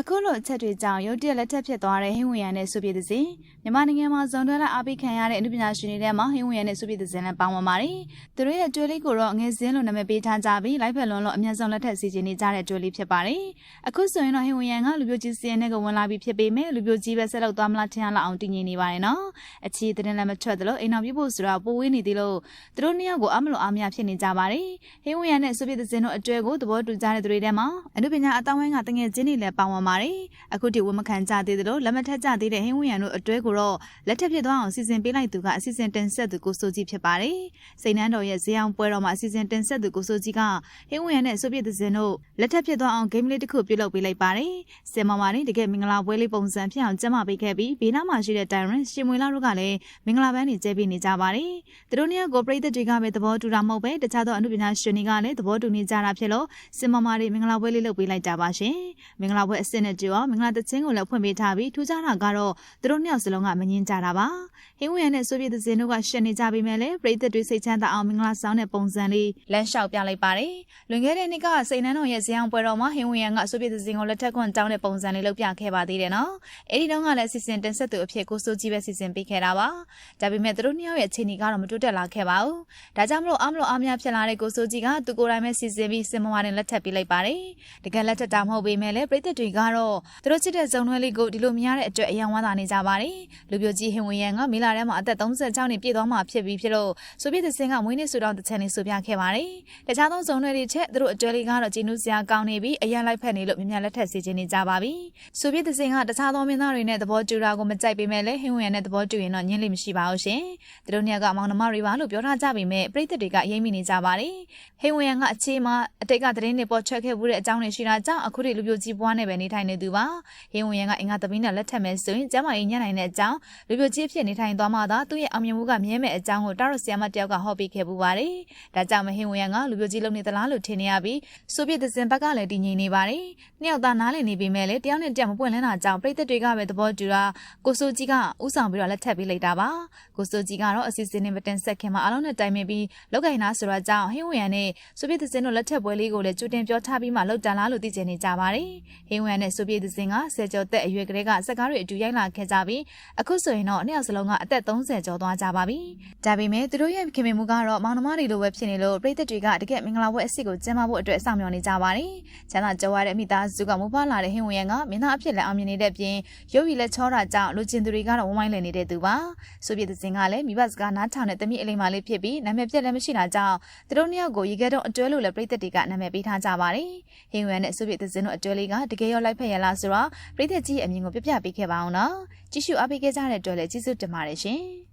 အခုလိုအချက်တွေကြောင့်ရုတ်တရက်လက်ထက်ဖြစ်သွားတဲ့ဟင်းဝင်ရနဲ့စုပြည်သစဉ်မြန်မာနိုင်ငံမှာဇွန်တွဲလာအားပေးခံရတဲ့အမှုပညာရှင်တွေထဲမှာဟင်းဝင်ရနဲ့စုပြည်သစဉ်လည်းပါဝင်ပါတယ်။သူတို့ရဲ့ကျွေးလေးကိုတော့ငယ်စင်းလို့နာမည်ပေးထားကြပြီးလိုက်ဖက်လွန်လို့အမျက်ဆုံးလက်ထက်စီစဉ်နေကြတဲ့ကျွေးလေးဖြစ်ပါတယ်။အခုဆိုရင်တော့ဟင်းဝင်ရကလူမျိုးကြီးစီရင်တဲ့ကဝင်လာပြီးဖြစ်ပေမဲ့လူမျိုးကြီးပဲဆက်လုပ်သွားမလားထင်ရလောက်အောင်တည်ငြိမ်နေပါတယ်နော်။အချီတဲ့လည်းမထွက်သလိုအိမ်တော်ပြဖို့ဆိုတာပိုဝေးနေသေးလို့သူတို့နှစ်ယောက်ကိုအမလို့အားမရဖြစ်နေကြပါတယ်။ဟင်းဝင်ရနဲ့စုပြည်သစဉ်တို့အကျွဲကိုသဘောတူကြတဲ့သူတွေထဲမှာအမှုပညာအတောင်းဝိုင်းကတငယ်ချင်းတွေလည်းပါဝင်ပါတယ်။အခုဒီဝမခံကြသေးသလိုလက်မထက်ကြသေးတဲ့ဟင်းဝင်ရန်တို့အတွဲကိုတော့လက်ထက်ဖြစ်သွားအောင်စီစဉ်ပေးလိုက်သူကအစီအစဉ်တင်ဆက်သူကိုစိုးကြီးဖြစ်ပါတယ်။စိန်နန်းတော်ရဲ့ဇေယျအောင်ပွဲတော်မှာအစီအစဉ်တင်ဆက်သူကိုစိုးကြီးကဟင်းဝင်ရန်နဲ့ဆိုဗီယက်သဇင်တို့လက်ထက်ဖြစ်သွားအောင်ဂိမ်းလေးတစ်ခုပြုလုပ်ပေးလိုက်ပါတယ်။စင်မမာနေတကယ်မင်္ဂလာပွဲလေးပုံစံဖြစ်အောင်ကျင်းပပေးခဲ့ပြီးဘေးနားမှာရှိတဲ့တိုင်ရန်ရှင်မွေလာတို့ကလည်းမင်္ဂလာပန်းတွေကျဲပေးနေကြပါတယ်။သူတို့နှစ်ယောက်ကိုပြည်သက်တွေကပဲသဘောတူတာမဟုတ်ပဲတခြားသောအမှုပညာရှင်တွေကလည်းသဘောတူနေကြတာဖြစ်လို့စင်မမာတွေမင်္ဂလာပွဲလေးလုပ်ပေးလိုက်ကြပါရှင်။မင်္ဂလာပွဲအစစ်နဲ့ကြောမင်္ဂလာတခြင်းကိုလည်းဖွင့်ပေးထားပြီးထူးခြားတာကတော့သူတို့နှစ်ယောက်စလုံးကမငင်းကြတာပါဟင်းဝရနဲ့ဆိုဗီယက်သင်းတို့ကရှက်နေကြပြီးမဲ့လည်းပြည်သက်တွေစိတ်ချမ်းသာအောင်မင်္ဂလာဆောင်တဲ့ပုံစံလေးလမ်းလျှောက်ပြလိုက်ပါတယ်လွန်ခဲ့တဲ့နှစ်ကစိန်နန်းတော်ရဲ့ဇေယျပွဲတော်မှာဟင်းဝရကဆိုဗီယက်သင်းကိုလက်ထက်ခွန်တောင်းတဲ့ပုံစံလေးလုပ်ပြခဲ့ပါသေးတယ်နော်အဲဒီတုန်းကလည်းစီစဉ်တင်ဆက်သူအဖြစ်ကိုစိုးကြီးပဲစီစဉ်ပေးခဲ့တာပါဒါပေမဲ့သူတို့နှစ်ယောက်ရဲ့အခြေအနေကတော့မတိုးတက်လာခဲ့ပါဘူးဒါကြောင့်မလို့အမလို့အားမရဖြစ်လာတဲ့ကိုစိုးကြီးကသူကိုယ်တိုင်ပဲစီစဉ်ပြီးစင်မဝါတင်လက်ထပ်ပေးလိုက်ပါတယ်တကယ်လက်ထက်တာမဟုတ်ပေမဲ့လည်းပြည်သက်တွေကကတော့သူတို့ချစ်တဲ့ဇုံတွဲလေးကိုဒီလိုမြင်ရတဲ့အတွက်အယံဝမ်းသာနေကြပါတယ်။လူပြိုကြီးဟင်ဝင်ရန်ကမေလာထဲမှာအသက်36နှစ်ပြည့်သွားမှာဖြစ်ပြီးဖြစ်လို့ဆိုပြည့်သစင်ကမွေးနေ့ဆူတောင်းတစ်ချက်နေဆူပြခဲ့ပါတယ်။တခြားသောဇုံတွဲလေးချက်သူတို့အတွဲလေးကတော့ဂျင်းနူးစရာကောင်းနေပြီးအယံလိုက်ဖက်နေလို့မြင်များလက်ထက်စီခြင်းနေကြပါပြီ။ဆိုပြည့်သစင်ကတခြားသောမင်းသားတွေနဲ့သဘောတူတာကိုမကြိုက်ပေမဲ့လည်းဟင်ဝင်ရန်နဲ့သဘောတူရင်တော့ညှင်းလိမ့်မရှိပါဘူးရှင်။သူတို့နှစ်ယောက်ကမောင်နှမတွေပါလို့ပြောထားကြပေမဲ့ပြည်သက်တွေကရိမ့်မိနေကြပါတယ်။ဟင်ဝင်ရန်ကအချေမှာအတိတ်ကသတင်းတွေပေါ်ထွက်ခဲ့မှုတဲ့အကြောင်းတွေရှိတာကြောင့်အခုဒီလူပြိုကြီးပွားနေပဲနေထိုင်နေသူပါ။ဟင်ဝင်ရန်ကအင်္ဂါသမီးနဲ့လက်ထပ်မယ်ဆိုရင်ကျမကြီးညံ့နိုင်တဲ့အကြောင်းလူပြိုကြီးဖြစ်နေထိုင်သွားမှသာသူ့ရဲ့အောင်မြင်မှုကမြဲမဲ့အကြောင်းကိုတာရော့ဆီယမတယောက်ကဟောပေးခဲ့ပူပါတယ်။ဒါကြောင့်မဟင်ဝင်ရန်ကလူပြိုကြီးလုံနေသလားလို့ထင်နေရပြီးဆိုဗီယက်သဇင်ဘက်ကလည်းတည်ငြိမ်နေပါတယ်။နှစ်ယောက်သားနားလည်နေပေမဲ့လည်းတယောက်နဲ့တယောက်မပွင့်လန်းတာကြောင့်ပြည်သက်တွေကပဲသဘောတူတာကိုစိုးကြီးကဥဆောင်ပြီးတော့လက်ထပ်ပေးလိုက်တာပါ။ကိုစိုးကြီးကတော့အစီအစဉ်နဲ့မတင်ဆက်ခင်မှာအလုံးနဲ့တိုင်ပင်ပြီးလောက်ကင်နာဆိုတော့ကြောင့်ဟင်ဝင်ရန်နဲ့ဆိုဗီယက်သဇင်တို့လက်ထပ်ပွဲလေးကိုလည်းကြိုတင်ပြောထားပြီးမှလောက်တန်လားလို့သိချင်နေကြပါတယ်။ဟင်ဝင်ရန်နဲ့ဆိုဗီယက်သဇင်ကဆယ်ကျော်သက်အရွယ်ကလေးကစကားတွေအတူရိုက်လာခဲ့ကြပြီးအခုဆိုရင်တော့နှစ်ယောက်စလုံးကအသက်30ကျော်သွားကြပါပြီ။ဒါပေမဲ့သူတို့ရဲ့ခင်မင်မှုကတော့မောင်နှမတွေလိုပဲဖြစ်နေလို့ပြည်သက်တွေကတကယ်မင်္ဂလာပွဲအစ်စ်ကိုကျင်းပဖို့အတွက်စောင့်မျှော်နေကြပါတယ်။ချမ်းသာကြွားတဲ့မိသားစုကမူပါလာတဲ့ဟင်းဝင်ရန်ကမင်းသားအဖြစ်လည်းအောင်မြင်နေတဲ့ပြင်ရုပ်ရည်လက်ချောတာကြောင့်လူကျင်သူတွေကတော့ဝိုင်းဝိုင်းလည်နေတဲ့သူပါ။ဆိုပြတဲ့စင်ကလည်းမိဘစကားနားထောင်တဲ့တမိအလိမ္မာလေးဖြစ်ပြီးနာမည်ပြက်လည်းမရှိတာကြောင့်သူတို့နှစ်ယောက်ကိုရေခဲတုံးအတွဲလို့လည်းပြည်သက်တွေကနာမည်ပေးထားကြပါတယ်။ဟင်းဝင်နဲ့ဆိုပြတဲ့စင်တို့အတွဲလေးကတကယ်ရောလိုက်ဖက်ရလားဆိုတော့ပြည်သက်ကြီးရဲ့အမြင်ကိုပြပြပေးခဲ့ပါအောင်နော်။ကြည့်ရှုအားပေးခဲ့ကြတဲ့အတွက်လည်းကျေးဇူးတင်ပါတယ်ရှင်။